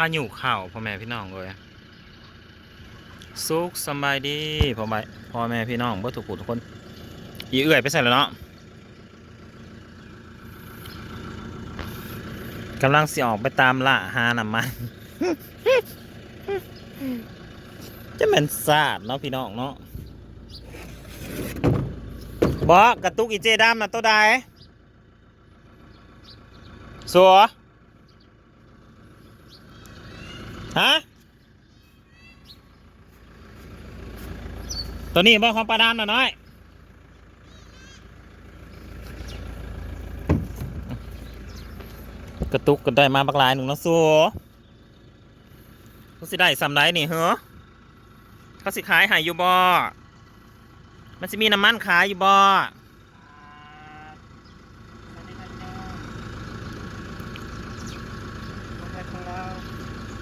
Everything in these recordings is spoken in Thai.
พายุข่าวพ่อแม่พี่น้องเลยสุขสบายดีพ่อแม่พ่อแม่พี่น้องเบ่ทุกผู้ทุกคนอีเอื่อยไปใส่แล้วเนาะกำลังสิออกไปตามล่าหาน้ำมันจะเป็นศาสตร์เนาะพี่น้องเนาะบอกกระตุกอีเจดามนะตัวใดสัว ฮะ ตัวนี้บอกของปลาดามน่ะน้อยกระตุกก็ได้มาบักหลายหนึ่งนาะสัวเขาสิได้สำไรนี่เหรอเขาสิขายหายอยู่บ่มันสิมีน้ำมันขายอยู่บ่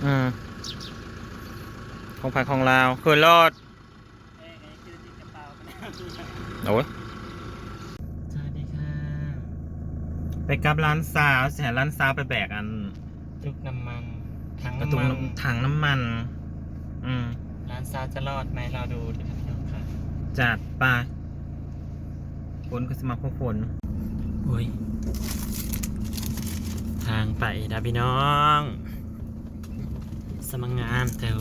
อืม ของผักของลาวเคยรอดโอ้ยสวัสดีค่ะ ไปกับร้านสาวแสนร้านสาวไปแบกอันจุกน้ำมันถังกระตุน้ำกมันน้ำถังน้ำมัน อืมร้านซาจะรอดไหมเราดูที่ท่านผู้ชมค่ะจัดไปฝนก็สมาพวกฝนอุ้ย ทางไปดาพี่น้อง สมังงามแถว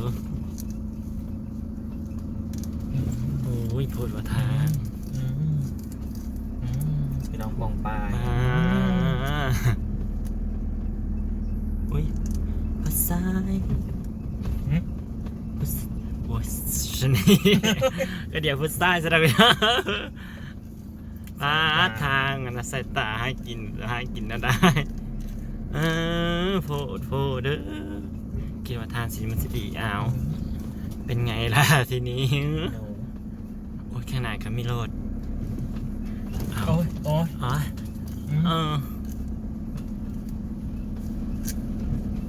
โอ้ยพูดว่าทางอืมอืมพี่น้องปองปลายอ่าอุ้ยภาษายภาษาโอ้ยชนีก็เดี๋ยวพุทธายจะได้ไปมาทางอะนะใส่ตาให้กินให้กินนะได้เออโพดโพดเด้อคิดว่าทางสีมันสิดีเอาเป็นไงล่ะทีนี้ โอ้ยแค่ไหนก็มีโลดเอาโอ้ยโอ้ยอ๋ออืมเออ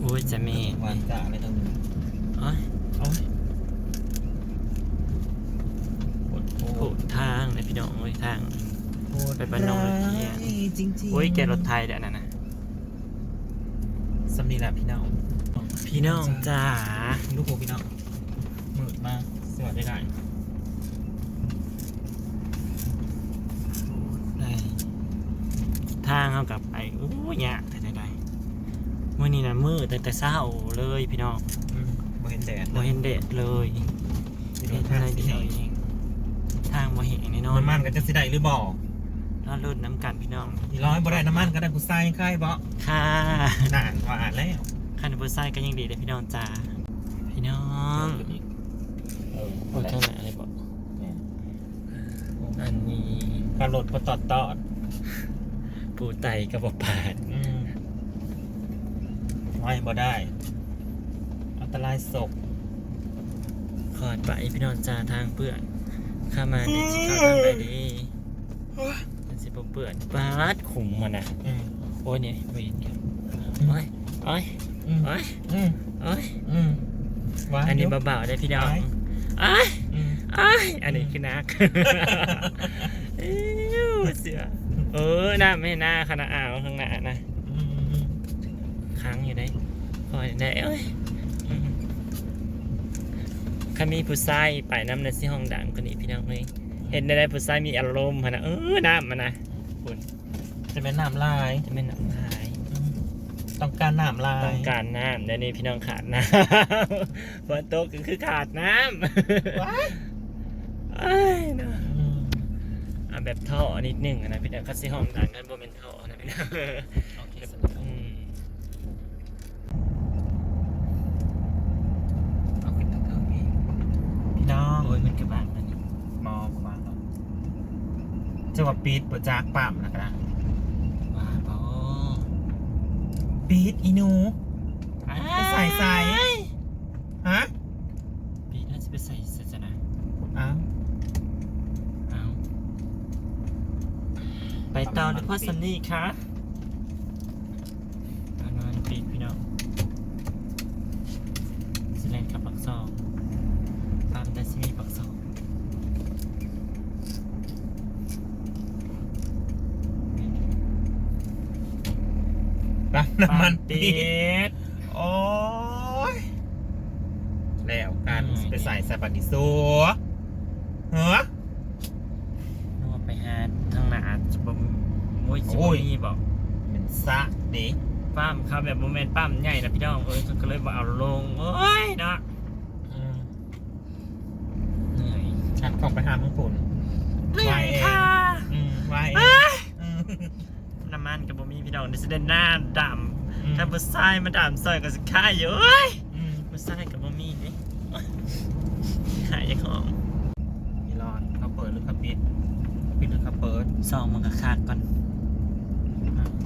โอ้ยจะมีหวานจ่าเลยตรงนี้โอ้ยโอ้ยโอ้ยโอ้โผยทางเลยพี่น้องโอ้ยทางไปบ้านนอกเลยเที่ยจริงจริงโอ้ยแกรถไทยเดี๋ยวนั้นนะสำนีแหละพี่น้อง พี่น้องจ๋าลูกโบพี่น้องมืดมากสวัสดีได้ ได้ ทางเขากลับไปโอ้ยยากแต่ใดๆมื่อนี้นะมืดแต่แต่เศร้าเลยพี่น้องอืมบ่เห็นแดดบ่เห็นเด็ดเลยสิเห็นทาอะงไรสิเดียวเห็นเองทางบ่เห็นแน่นอน้ำมันนก็จะสิได้หรือบ่รอดรุ่นน้ำกันพี่น้องที่ร้อยบ่ได้น้ำมันก็ได้ผู้ใส่ใครบ่ค่ะนานกว่าแล้วคันบุไซก็ยังดีเลยพี่น้องจ๋าพี่น้องเออโอ้ยข้างไหนอะไรบอกอันนี้กระโดดพอตอดตอด ปูไตกระบอกปาดอืมไว้บ่ได้ อันตรายศกขอดไปพี่น้องจ๋าทางเปื่อนข้ามาในสิเข้าทางใดดีมันสิบ่เปื่อนปาดขุมมันนะอืมโอ้ยเนี่ยเวนกันโอ้ยโอ้ยอืมโอ้ยอืมโอ้ยอืมไว้อันนี้เดี๋ยวเบาๆได้พี่น้องไปอ้ายอืมอ้ายอันนี้คือนักเอ้วเสือ เออหน้าไม่หน้าขนาดอ่าวข้างหน้านะอืมค้างอยู่ได้คอยได้เอ้ยอืมคันมีผู้ชายไปน้ำในที่ห้องดังคนนี้พี่น้องเลยเห็นได้ได้ผู้ชายมีอารมณ์พะนะเออน้ำมันนะคุณจะเป็นน้ำลายจะไม่หนักหายอืมต้องการน้ำลายต้องการน้ำเดี๋ยวนี้พี่น้องขาดน้ำฝนตกก็คือขาดน้ำว้าย เอ้ยเนาะอืมอะแบบท่อนิดหนึ่งอะนะพี่น้องคัสซี่ห้องดังกันโบเป็นท่อนะพี่น้องโอเคสอืมเอาขึ้นทางเครื่องพี่พี่น้องโอ้ยมันกระบาดมันนี่มองประมาณนั้นจะว่าปีดประจากปั๊มนะครับว้าบอปีดอีหนูไปใส่ใส่ฮะปีน่าจะไปใส่ศาสนาอ้าว เอา ไปต่อหรือพ่อซันนี่คะประมาณปีพี่น้องสิเลนกับปักซองตามได้สิมีปักซองปั๊มน้ำมันปีปีดดโอ้แล้วการอืมไปใส่ใส่บัตรดิซัวเหรอ นึกว่าไปหาทางหน้าจะบ่ โอ้ยจะโอ้บ่ยมีบอกเป็นซะดิปั้มเขาแบบโมเมนต์ปั้มใหญ่นะพี่น้องเอ้ยก็เลยบ่เอาลงโอ้ยเนาะอืมเหนื่อยฉันของไปหาทั้งคุณเหนื่อยค่ะอืมไว้เอ้ยอืมน้ำมันกับบ่มีพี่น้องดิสเดนหน้าดอืมำถ้าผู้ชายมาดำซอยก็สิค่ายอยู่เอ้ยอืมผู้ชายกับบ่มีนี่ขายยังของมีรอดเขาเปิดหรือเขาปิดปิดหรือเขาเปิดซองมันก็คากก่อน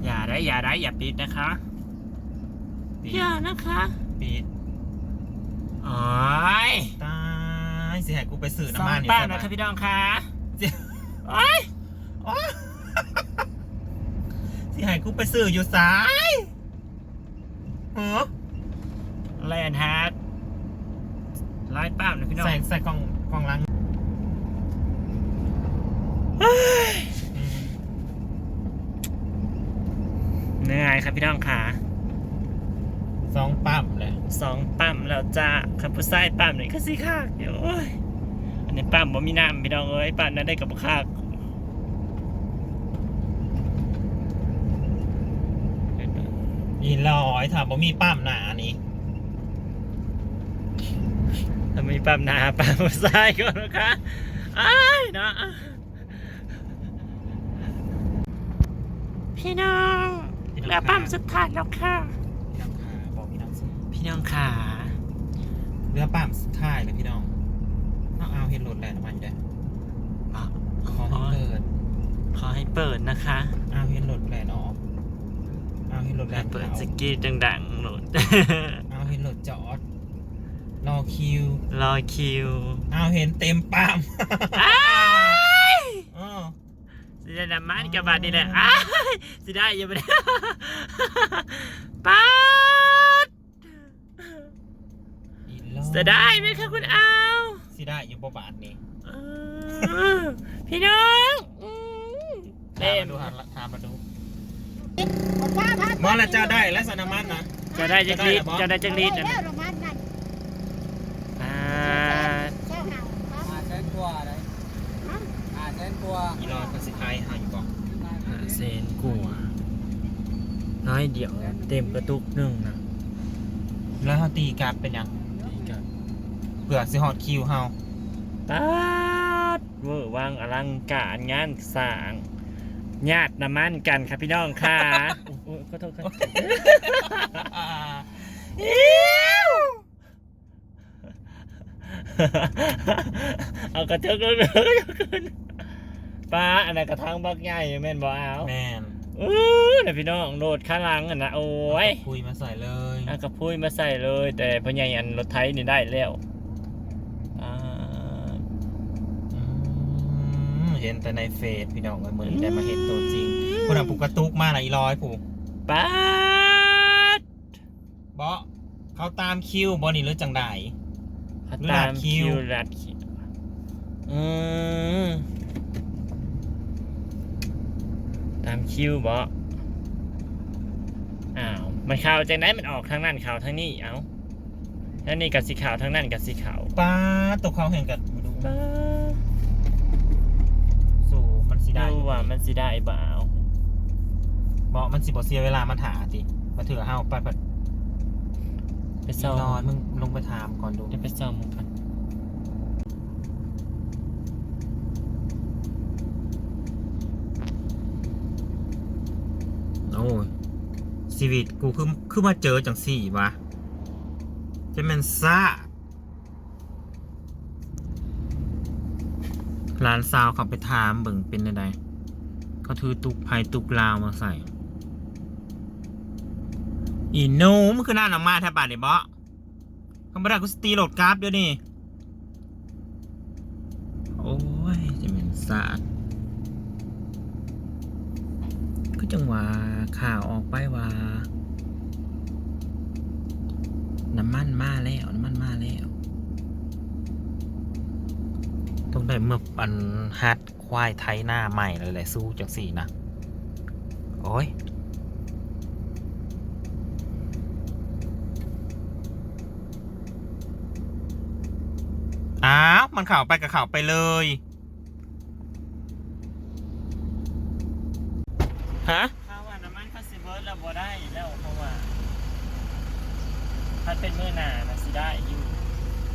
อย่าได้อย่าได้อย่าปิดนะคะปิดอย่านะคะปิดโอ้ยตายสิให้กูไปสื่อซอน้ำงมันนี่แป้งใช่ไหมนะครับพี่น้องค่ะสิโอ้ยอ๋อสิให้กูไปสื่ออยู่ซ้ายเหรอแลนฮาร์ดไล่ป้ามนะพี่น้อง ใส่ใส่กล่องกล่องล้าง เฮ้ย อืม เหนื่อย ครับพี่น้องค่ะสองปั๊บเลยสองปั๊มแล้วจ้าขับผู้ชายปั๊มหนึ่งก็สิค่ะเดี๋ยวโอ้ยอันนี้ปั๊มบ่มีน้ำพี่น้องเอ้ยปั๊มนั้นได้กับบุคากอีลอยถามว่ามีปั๊มหนานี่ถ้ามีปั๊มหน้าปั๊มผู้ชายก่อนนะคะอ้ายเนาะพี่น้องแล้วปั๊มสุดท้ายแล้วค่ะ พี่น้องขาบอกพี่น้องสิพี่น้องขาเรือปั๊มสุดท้ายเลยพี่น้องเอาเอาเห็นรถแหละน้ำมันอยู่ได้ขอให้เปิดขอให้เปิดนะคะเอาเห็นรถแหละเนาะเอาเห็นรถแหแล้ละวเปิดเอาสกีดังๆโหลดเอาเห็นรถจอดรอคิว รอคิว เอาเห็นเต็มปั๊มอ้ายอ้อ สิได้นำมันกับบาทนี่แหละอ้ายสิได้อยังไม่ได้ป๊าดอีลอยจะได้ไหมคะคุณอาวสิได้อยู่บ่บาทนี่เออพี่น้องอืมถามเต็มามดูหันละถามมาดูคนว่าพัดมอละเจ้าได้แล้วสนามมันนะ จะได้จังรีดจะได้จังรีดแล้นะวประมาณนั้นป๊าดเจ้าเห่าครับห้าแสนกว่าเลยห้าแสนกว่า อีลอยคนสิทายหาอยู่บ่ ห้าเซนกัวน้อยเดียวเต็มกระตุกหนึ่งนะแล้วเขาตีกลับเป็นหยังดีกันเผื่อสิฮอดคิวเฮาป๊าดเวอร์วังอลังการงานสร้างญาติน้ำมันกันครับพี่น้องค่ะโอ้ยขอโทษครับเอากระเทือกเลยขึ้น ป้าอันนั้นกระทังบักใหญ่แม่นบ่เอาแม่นอู้น่ะพี่น้องโดดข้างหลังอะนะโอ้ยคุยมาใส่เลยเอากระพุ้ยมาใส่เลย แต่พ่อใหญ่อันรถไถนี่ได้แล้วอ่าอืมเห็นแต่ในเฟซพี่น้องเอ้ยมื้อนี้ได้มาเห็นตัวจริงคนน่ะปลุกกระตุกมาละอีลอยผูกป้าดบ่เขาตามคิวบ่นี่หรือจังไดเขาลัตาดมคิคิววลัดคิวอืมตามคิวบ่อ้าวมันข่าวจากไหนมันออกทางนั้นข่าวทางนี้เอ้าทางนี้กับสีขาวทางนั้นกับสีขาวป้าตกเขาแห่งกันดูป้าสู่มันสิได้ดูว่ามันสิได้บ่เอาบ่มันสิบ่เสียเวลามาถาติมาถือเฮาไปปัดไปอีซ่อมลอยมึงลงไปถามก่อนดูเดี๋ยวไปซ่อมมันก่อน โอ้ย ชีวิตกูคือคือมาเจอจังสี่วะจะแม่นซ่าร้านซาวเขาไปถามเบิ่งเป็นไดเขาถือตุกไผ่ตุกลาวมาใส่ อีหนูมันคือหน้าหนังมาแทบป่านนี่บ่คำบรรดากูสตีโหลดกราฟเดี๋ยวนี้ โอ้ย จะเป็นสาดก็ จังหวะข่าวออกไปว่า น้ำมันมาแล้วน้ำมันมาแล้ว ต้องได้เมื่อปันฮัดควายไทยหน้าใหม่เลยแหละสู้จังสี่นะ โอ้ยอ้าว มันข่าวไปกับข่าวไปเลย ฮะถ้าว่าน้ำมันคัสซิเบิร์ดเราบ่ได้แล้วเพราะว่าถ้าเป็นมือหนานะสิได้อยู่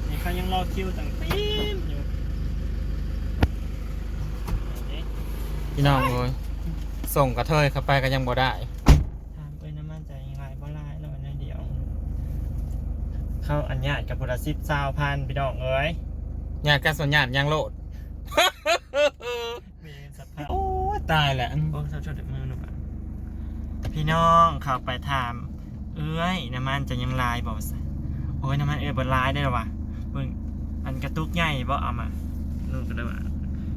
นี่เขายังรอคิวต่างตีมอยู่เอ๊ะพี่น้องเอ้ยส่งกระเทยเข้าไปก็ยังบ่ได้ถามไปน้ำมันใจยังไงบ่ไล่แล้ววันเดียว เข้าอันญาตกับบุรสิบสาวพันพี่น้องเอ้ยญาติกันส่วนญาติยังโลดมีสภาพโอ้ยตายแหละโอ้สาวชดมือหนูปะ พี่น้องเขาไปถาม เอ้ยน้ำมันจะยังลายบอกสโอ้ยน้ำมันเอ้ยบนลายได้หรอวะเบิ่งอันกระตุกใหญ่บ่เอามานู่นก็ได้ว่า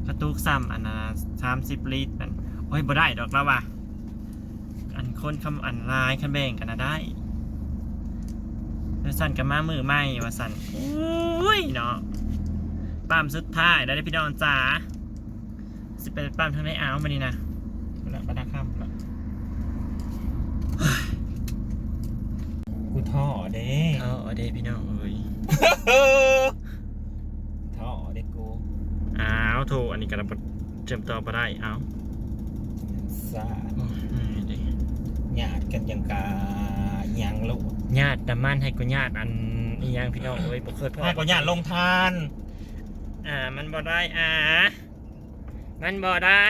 กระตุกซ้ำอันน่ะสามสิบลิตรมันโอ้ยบ่ได้ดอกแล้ววะอันคนคำอันลายคันแบ่งกันนะได้สั่นกับมามือไหมว่าสั่นโอ้ยเนาะปั๊มสุดท้ายได้พี่น้องจ๋าสิไปปั๊มทางไหนอ้าวมานี่นะ แล้วบัดนะครับแล้ว กูท่อเด้เอาเอาเด้พี่น้องเอ้ยท่อเด้กูอ้าวโถอันนี้กระบดเจิมต่อมาได้เอาซาโอ้ยเด้ญาติกันยังกายังโลดญาติดำมันให้กูญาติอันอีหยังพี่น้องเอ้ยบ่เคยพอให้ก็ญาติลงทาน อ่า มันบ่ได้อ่า มันบ่ได้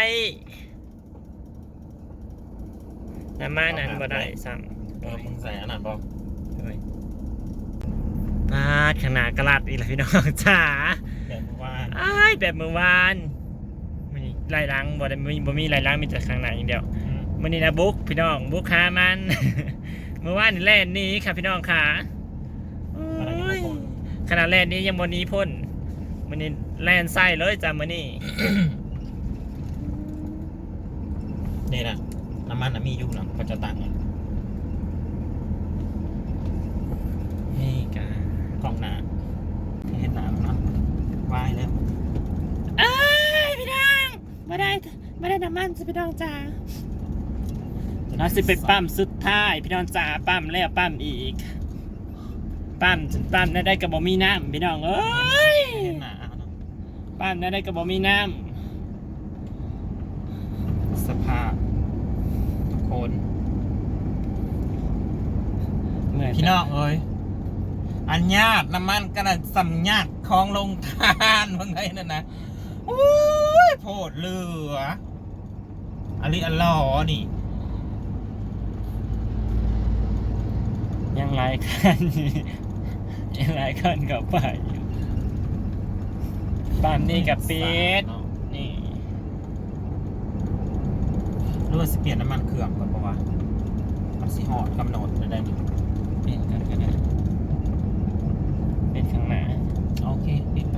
น้ำมันอันบ่ได้ซ้ำเออมึงใส่อันนั้นบ่เฮ้ย มาดขางหนาดกระลัดอีกแล้วพี่น้องจ๋าแบบว่าอ้ายแบบเมื่อวานมันลายล้างบ่ได้มีบ่มีลายล้างมีแต่ข้างหน้าอย่างเดียวอืมมันนี่นะบุ๊กพี่น้องบุ๊กหามันเมื่อวานนี่แล่นหนี้ค่ะพี่น้องค่ะโอ้อะไรยังไม่ยพ้นขนาดแล่นนี้ยังบนนี้พ่นมันนี่แล่นไส้เลยจ้ะมันนี่นี่นะน้ำมันน่ะมีอยู่นะก็จะตังค์อะนี่กะ กล้องหน้าเห็นหน้ามันเนาะวายแล้วเอ้ยพี่น้องมาได้มาได้น้ำมันสิพี่น้องจ้าเราสิไปปั๊มสุดท้ายพี่น้องจ้าปั๊มแล้วปั๊มอีกปั๊มจนปั๊มได้ได้กระบอกมีน้ำพี่น้องเอ้ยเห็นหน้าเอาเนาะปั๊มได้ได้กระบอกมีน้ำสภาพทุกคนเหมือนพี่น้องเอ้ย อันญาติน้ำมันกระสัมญาติของลงทานเมื่อไงนั่นนะโอ้ยโพดเหลืออันนี้อันหล่อนี่ ยังหลายคันยังหลายคันกับไปอยู่ปั๊มนี่กับปิดนี่หรือว่าสิเปลี่ยนน้ำมันเครื่องก่อนเพราะว่ามันสิหอดกำหนดได้นี่ ข้างหน้าโอเคปิดไป